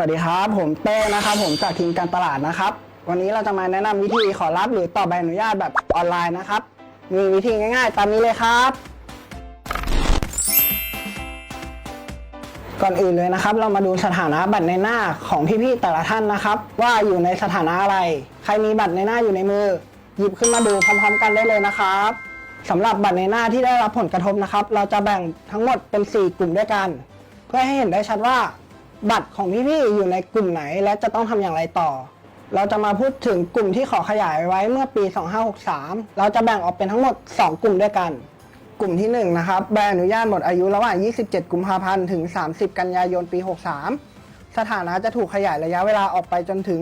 สวัสดีครับ ผมเต้นะครับ ผมจากทีมการตลาดนะครับ วันนี้เราจะมาแนะนำวิธีขอรับหรือต่อใบอนุญาตแบบออนไลน์นะครับ มีวิธีง่ายๆ ตามนี้เลยครับ ก่อนอื่นเลยนะครับ เรามาดูสถานะบัตรในหน้าของพี่ๆแต่ละท่านนะครับ ว่าอยู่ในสถานะอะไร ใครมีบัตรในหน้าอยู่ในมือ หยิบขึ้นมาดูพร้อม ๆ กันได้เลยนะครับสำหรับบัตรในหน้าที่ได้รับผลกระทบนะครับ เราจะแบ่งทั้งหมดเป็น 4 กลุ่มด้วยกัน เพื่อให้เห็นได้ชัดว่า บัตรของพี่ๆอยู่ในกลุ่มไหน และจะต้องทำอย่างไรต่อ เราจะมาพูดถึงกลุ่มที่ขอขยายไว้เมื่อปี 2563 เราจะแบ่งออกเป็นทั้งหมด 2 กลุ่มด้วยกัน กลุ่มที่ 1 นะครับใบอนุญาตหมดอายุระหว่าง 27 กุมภาพันธ์ถึง 30 กันยายนปี 63 สถานะจะถูกขยายระยะเวลาออกไปจนถึง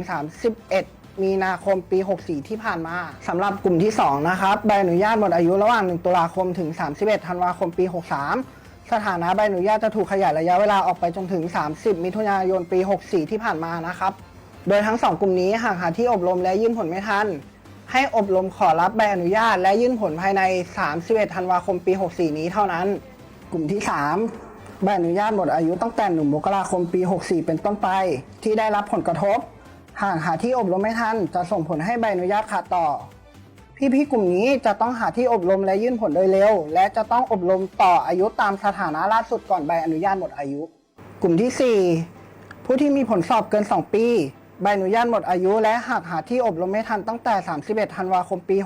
31มีนาคมปี 64 ที่ผ่านมาสำหรับกลุ่มที่ 2 นะครับใบอนุญาตหมดอายุระหว่าง 1 ตุลาคมถึง 31 ธันวาคมปี 63 สถานะใบอนุญาตจะถูกขยายระยะเวลาออกไปจนถึง 30 มิถุนายนปี 64 ที่ผ่านมานะครับ โดยทั้ง 2 กลุ่มนี้หากหาที่อบรมและยื่นผลไม่ทัน ให้อบรมขอรับใบอนุญาตและยื่นผลภายใน 31 ธันวาคมปี 64 นี้เท่านั้น กลุ่มที่ 3 ใบอนุญาตหมดอายุตั้งแต่1มกราคมปี 64 เป็นต้นไป ที่ได้รับผลกระทบ หากหาที่อบรมไม่ทันจะส่งผลให้ใบอนุญาตขาดต่อ พี่ๆกลุ่มนี้จะต้องหาที่อบรมและยื่นผลโดยเร็ว และจะต้องอบรมต่ออายุตามสถานะล่าสุดก่อนใบอนุญาตหมดอายุ กลุ่มที่ 4 ผู้ที่มีผลสอบเกิน 2 ปี ใบอนุญาตหมดอายุ และหากหาที่อบรมไม่ทันตั้งแต่ 31 ธันวาคมปี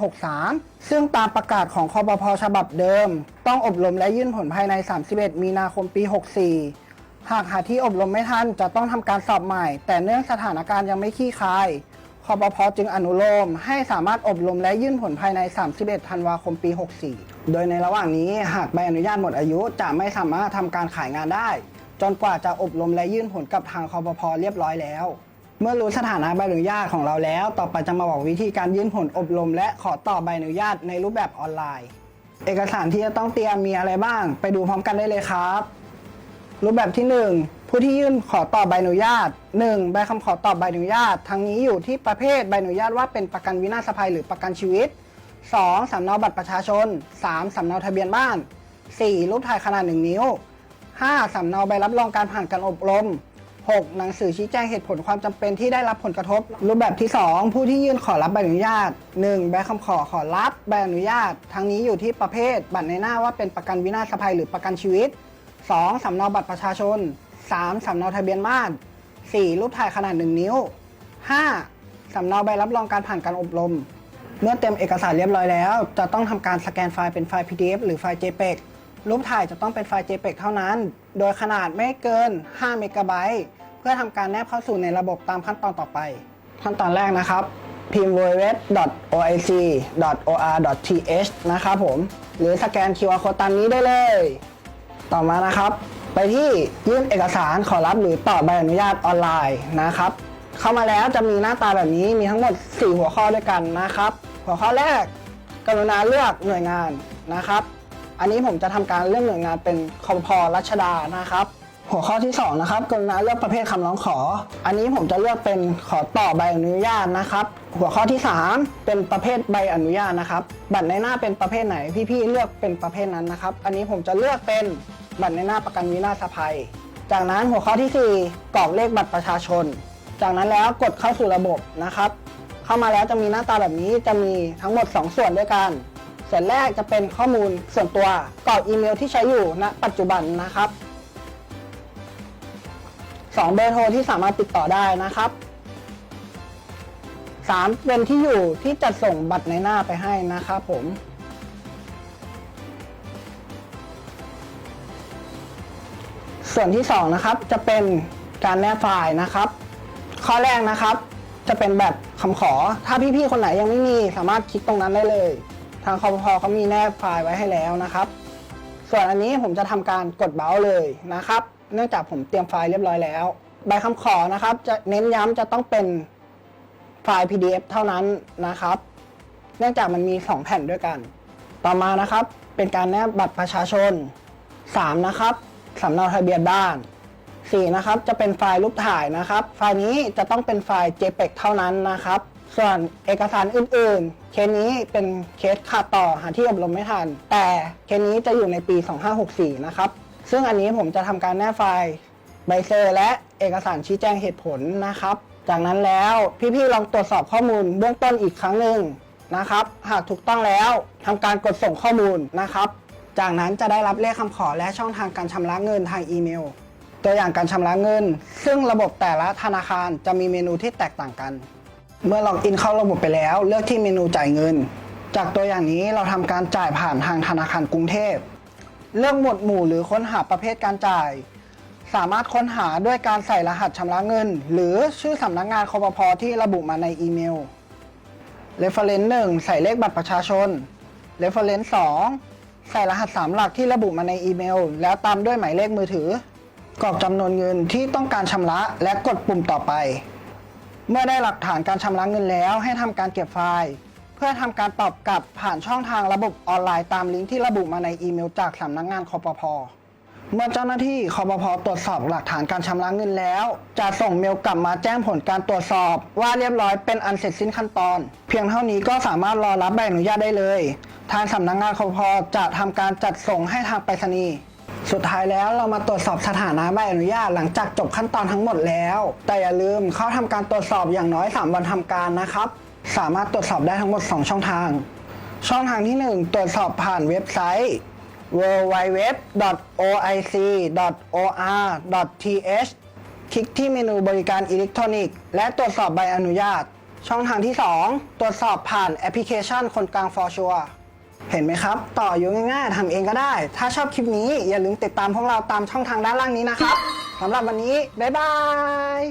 63 ซึ่งตามประกาศของคอปพฉบับเดิม ต้องอบรมและยื่นผลภายใน 31 มีนาคมปี 64 หากหาที่อบรมไม่ทันจะต้องทำการสอบใหม่ แต่เนื่องสถานการณ์ยังไม่คลี่คลาย ปพจึงอนุโลมให้สามารถอบรมและยื่นผลภายใน 31 ธันวาคมปี 64 โดยในระหว่างนี้หากใบอนุญาตหมดอายุจะไม่สามารถทำการขายงานได้ จนกว่าจะอบรมและยื่นผลกับทางคอปพเรียบร้อยแล้ว เมื่อรู้สถานะใบอนุญาตของเราแล้ว ต่อไปจะมาบอกวิธีการยื่นผลอบรม และขอต่อใบอนุญาตในรูปแบบออนไลน์ เอกสารที่จะต้องเตรียมมีอะไรบ้าง ไปดูพร้อมกันได้เลยครับ รูปแบบที่ 1 ผู้ที่ยื่นขอต่อใบอนุญาต 1. ใบคำขอต่อใบอนุญาต ทั้งนี้อยู่ที่ประเภทใบอนุญาตว่าเป็นประกันวินาศภัยหรือประกันชีวิต 2. สำเนาบัตรประชาชน 3. สำเนาทะเบียนบ้าน 4. รูปถ่ายขนาด 1 นิ้ว 5. สำเนาใบรับรองการผ่านการอบรม 6. หนังสือชี้แจงเหตุผลความจำเป็นที่ได้รับผลกระทบ รูปแบบที่ 2 ผู้ที่ยื่นขอรับใบอนุญาต 1. ใบคำขอขอรับใบอนุญาต ทั้งนี้อยู่ที่ประเภท บัตรในหน้าว่าเป็นประกันวินาศภัยหรือประกันชีวิต 2. สำเนาบัตรประชาชน 3. สำเนาทะเบียนบ้าน 4. รูปถ่ายขนาด 1 นิ้ว 5. สำเนาใบรับรองการผ่านการอบรม เมื่อเต็มเอกสารเรียบร้อยแล้ว จะต้องทำการสแกนไฟล์เป็นไฟล์ PDF หรือไฟล์ JPEG รูปถ่ายจะต้องเป็นไฟล์ JPEG เท่านั้น โดยขนาดไม่เกิน 5 เมกะไบต์เพื่อทำการแนบเข้าสู่ในระบบตามขั้นตอนต่อไป ขั้นตอนแรกนะครับ พิมพ์ www.oic.or.th นะครับผม หรือสแกน QR code ตามนี้ได้เลย ต่อมานะครับ ไปที่ยื่นเอกสารขอรับหรือต่อใบอนุญาตออนไลน์นะครับ เข้ามาแล้วจะมีหน้าตาแบบนี้มีทั้งหมด 4 หัวข้อด้วยกันนะครับ หัวข้อแรกกรุณาเลือกหน่วยงานนะครับ อันนี้ผมจะทำการเลือกหน่วยงานเป็นคอพอรัชดานะครับ หัวข้อที่ 2 นะครับ กรุณาเลือกประเภทคำร้องขอ อันนี้ผมจะเลือกเป็นขอต่อใบอนุญาตนะครับ หัวข้อที่ 3 เป็นประเภทใบอนุญาตนะครับ บัตรในหน้าเป็นประเภทไหนพี่ๆเลือกเป็นประเภทนั้นนะครับ อันนี้ผมจะเลือกเป็น บัตรในหน้าประกันวินาศภัย จากนั้นหัวข้อที่ 4 กรอกเลขบัตรประชาชน จากนั้นแล้วกดเข้าสู่ระบบนะครับ เข้ามาแล้วจะมีหน้าตาแบบนี้จะมีทั้งหมด 2 ส่วนด้วยกัน ส่วนแรกจะเป็นข้อมูลส่วนตัวกรอกอีเมลที่ใช้อยู่ณปัจจุบันนะครับ2เบอร์โทรที่สามารถติดต่อได้นะครับ 3 เป็นที่อยู่ที่จะส่งบัตรในหน้าไปให้นะครับผม ส่วนที่2นะครับจะเป็นการแนบไฟล์นะครับ ข้อแรกนะครับ จะเป็นแบบคำขอ ถ้าพี่ๆคนไหนยังไม่มีสามารถคลิกตรงนั้นได้เลย ทางคอพเขามีแนบไฟล์ไว้ให้แล้วนะครับ ส่วนอันนี้ผมจะทำการกดเบราว์เลยนะครับ เนื่องจากผมเตรียมไฟล์เรียบร้อยแล้วใบคำขอนะครับ จะเน้นย้ำจะต้องเป็นไฟล์ PDF เท่านั้นนะครับ เนื่องจากมันมี 2 แผ่นด้วยกัน ต่อมานะครับ เป็นการแนบบัตรประชาชน 3 นะครับ สำเนาทะเบียนบ้าน 4 นะครับจะเป็นไฟล์รูปถ่ายนะครับ ไฟล์นี้จะต้องเป็นไฟล์ JPEG เท่านั้นนะครับ ส่วนเอกสารอื่นๆ เคสนี้เป็นเคสขาดต่อหาที่อบรมไม่ทัน แต่เคสนี้จะอยู่ในปี 2564 นะครับ ซึ่งอันนี้ผมจะทำการแนบไฟล์ใบเซอร์และเอกสารชี้แจงเหตุผลนะครับ จากนั้นแล้วพี่ๆลองตรวจสอบข้อมูลเบื้องต้นอีกครั้งหนึ่งนะครับ หากถูกต้องแล้วทำการกดส่งข้อมูลนะครับ จากนั้นจะได้รับเลขคำขอและช่องทางการชำระเงินทางอีเมล ตัวอย่างการชำระเงิน ซึ่งระบบแต่ละธนาคารจะมีเมนูที่แตกต่างกัน เมื่อล็อกอินเข้าระบบไปแล้ว เลือกที่เมนูจ่ายเงิน จากตัวอย่างนี้เราทำการจ่ายผ่านทางธนาคารกรุงเทพ เลือกหมวดหมู่หรือค้นหาประเภทการจ่าย สามารถค้นหาด้วยการใส่รหัสชำระเงิน หรือชื่อสำนักงานคอปพที่ระบุมาในอีเมล Reference 1ใส่เลขบัตรประชาชน Reference 2 ใส่รหัส 3 หลักที่ระบุมาในอีเมล แล้วตามด้วยหมายเลขมือถือ กรอกจำนวนเงินที่ต้องการชำระและกดปุ่มต่อไป เมื่อได้หลักฐานการชำระเงินแล้วให้ทำการเก็บไฟล์ เพื่อทำการตอบกลับผ่านช่องทางระบบออนไลน์ตามลิงก์ที่ระบุมาในอีเมลจากสำนักงานคอปพอ เมื่อเจ้าหน้าที่คอปพตรวจสอบหลักฐานการชำระเงินแล้ว จะส่งเมลกลับมาแจ้งผลการตรวจสอบ ว่าเรียบร้อยเป็นอันเสร็จสิ้นขั้นตอน เพียงเท่านี้ก็สามารถรอรับใบอนุญาตได้เลย ทางสำนักงานคอปพจะทำการจัดส่งให้ทางไปรษณีย์สุดท้ายแล้วเรามาตรวจสอบสถานะใบอนุญาตหลังจากจบขั้นตอนทั้งหมดแล้ว แต่อย่าลืมเข้าทำการตรวจสอบอย่างน้อย 3 วันทำการนะครับ สามารถตรวจสอบได้ทั้งหมด 2 ช่องทาง ช่องทางที่ 1 ตรวจสอบผ่านเว็บไซต์ www.oic.or.th คลิกที่เมนูบริการอิเล็กทรอนิกส์และตรวจสอบใบอนุญาต ช่องทางที่ 2 ตรวจสอบผ่านแอปพลิเคชันคนกลาง for sure เห็นไหมครับ ต่ออยู่ง่ายๆทำเองก็ได้ ถ้าชอบคลิปนี้อย่าลืมติดตามพวกเราตามช่องทางด้านล่างนี้นะครับสำหรับวันนี้ บ๊ายบาย